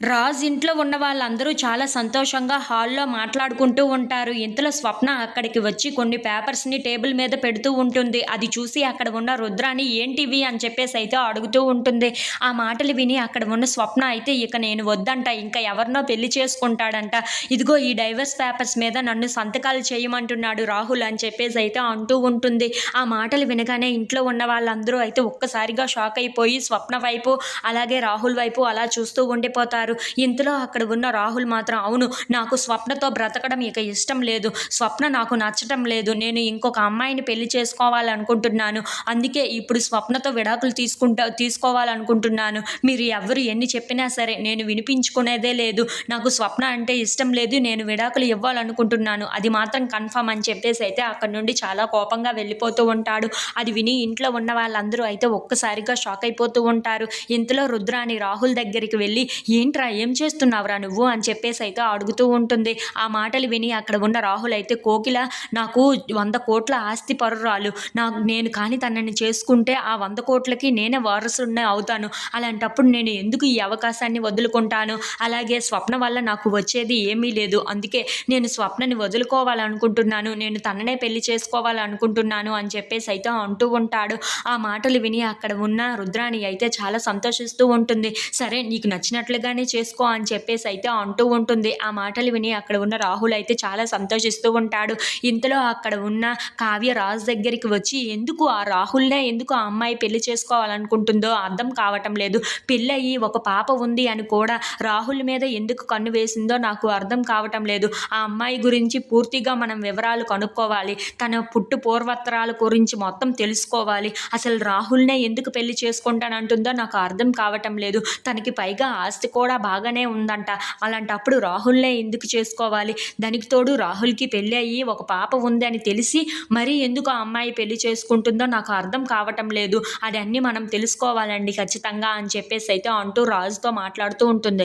రాజ్ ఇంట్లో ఉన్న వాళ్ళందరూ చాలా సంతోషంగా హాల్లో మాట్లాడుకుంటూ ఉంటారు. ఇంతలో స్వప్న అక్కడికి వచ్చి కొన్ని పేపర్స్ని టేబుల్ మీద పెడుతూ ఉంటుంది. అది చూసి అక్కడ ఉన్న రుద్రాని ఏంటివి అని చెప్పేసి అయితే అడుగుతూ ఉంటుంది. ఆ మాటలు విని అక్కడ ఉన్న స్వప్న అయితే ఇక నేను వద్దంట ఇంకా ఎవరినో పెళ్ళి చేసుకుంటాడంట. ఇదిగో ఈ డైవర్స్ పేపర్స్ మీద నన్ను సంతకాలు చేయమంటున్నాడు రాహుల్ అని చెప్పేసి అయితే అంటూ ఉంటుంది. ఆ మాటలు వినగానే ఇంట్లో ఉన్న వాళ్ళందరూ అయితే ఒక్కసారిగా షాక్ అయిపోయి స్వప్న వైపు అలాగే రాహుల్ వైపు అలా చూస్తూ ఉండిపోతారు. ఇంతలో అక్కడ ఉన్న రాహుల్ మాత్రం అవును నాకు స్వప్నతో బ్రతకడం ఇక ఇష్టం లేదు. స్వప్న నాకు నచ్చటం లేదు. నేను ఇంకొక అమ్మాయిని పెళ్ళి చేసుకోవాలనుకుంటున్నాను. అందుకే ఇప్పుడు స్వప్నతో విడాకులు తీసుకుంటా తీసుకోవాలనుకుంటున్నాను. మీరు ఎవరు ఎన్ని చెప్పినా సరే నేను వినిపించుకునేదే లేదు. నాకు స్వప్న అంటే ఇష్టం లేదు. నేను విడాకులు ఇవ్వాలనుకుంటున్నాను. అది మాత్రం కన్ఫర్మ్ అని చెప్పేసి అయితే అక్కడ నుండి చాలా కోపంగా వెళ్ళిపోతూ ఉంటాడు. అది విని ఇంట్లో ఉన్న వాళ్ళందరూ అయితే ఒక్కసారిగా షాక్ అయిపోతూ ఉంటారు. ఇంతలో రుద్రాని రాహుల్ దగ్గరికి వెళ్ళి ఏంట్రా ఏం చేస్తున్నావురా నువ్వు? అని చెప్పేసి అయితే అడుగుతూ ఉంటుంది. ఆ మాటలు విని అక్కడ ఉన్న రాహుల్ అయితే కోకిల నాకు వంద కోట్ల ఆస్తి పరురాలు. నాకు నేను కానీ తనని చేసుకుంటే ఆ వంద కోట్లకి నేనే వారసుడిని అవుతాను. అలాంటప్పుడు నేను ఎందుకు ఈ అవకాశాన్ని వదులుకుంటాను? అలాగే స్వప్న వల్ల నాకు వచ్చేది ఏమీ లేదు. అందుకే నేను స్వప్నని వదులుకోవాలనుకుంటున్నాను. నేను తననే పెళ్ళి చేసుకోవాలనుకుంటున్నాను. అని చెప్పేసి అయితే అంటూ ఉంటాడు. ఆ మాటలు విని అక్కడ ఉన్న రుద్రాణి అయితే చాలా సంతోషిస్తూ ఉంటుంది. సరే నీకు నచ్చినట్లుగానే చేసుకో అని చెప్పేసి అయితే అంటూ ఉంటుంది. ఆ మాటలు విని అక్కడ ఉన్న రాహుల్ అయితే చాలా సంతోషిస్తూ ఉంటాడు. ఇంతలో అక్కడ ఉన్న కావ్య రాజు దగ్గరికి వచ్చి ఎందుకు ఆ రాహుల్నే ఎందుకు ఆ అమ్మాయి పెళ్ళి చేసుకోవాలనుకుంటుందో అర్థం కావటం లేదు. పెళ్ళయి ఒక పాప ఉంది అని కూడా రాహుల్ మీద ఎందుకు కన్ను వేసిందో నాకు అర్థం కావటం లేదు. ఆ అమ్మాయి గురించి పూర్తిగా మనం వివరాలు కనుక్కోవాలి. తన పుట్టు పూర్వత్తరాల గురించి మొత్తం తెలుసుకోవాలి. అసలు రాహుల్నే ఎందుకు పెళ్ళి చేసుకుంటానంటుందో నాకు అర్థం కావటం లేదు. తనకి పైగా ఆస్తి కూడా బాగానే ఉందంట. అలాంటప్పుడు రాహుల్నే ఎందుకు చేసుకోవాలి? దానికి తోడు రాహుల్కి పెళ్ళి అయ్యి ఒక పాప ఉంది అని తెలిసి మరీ ఎందుకు ఆ అమ్మాయి పెళ్ళి చేసుకుంటుందో నాకు అర్థం కావటం లేదు. అది అన్నీ మనం తెలుసుకోవాలండి ఖచ్చితంగా అని చెప్పేసి అయితే అంటూ రాజుతో మాట్లాడుతూ ఉంటుంది.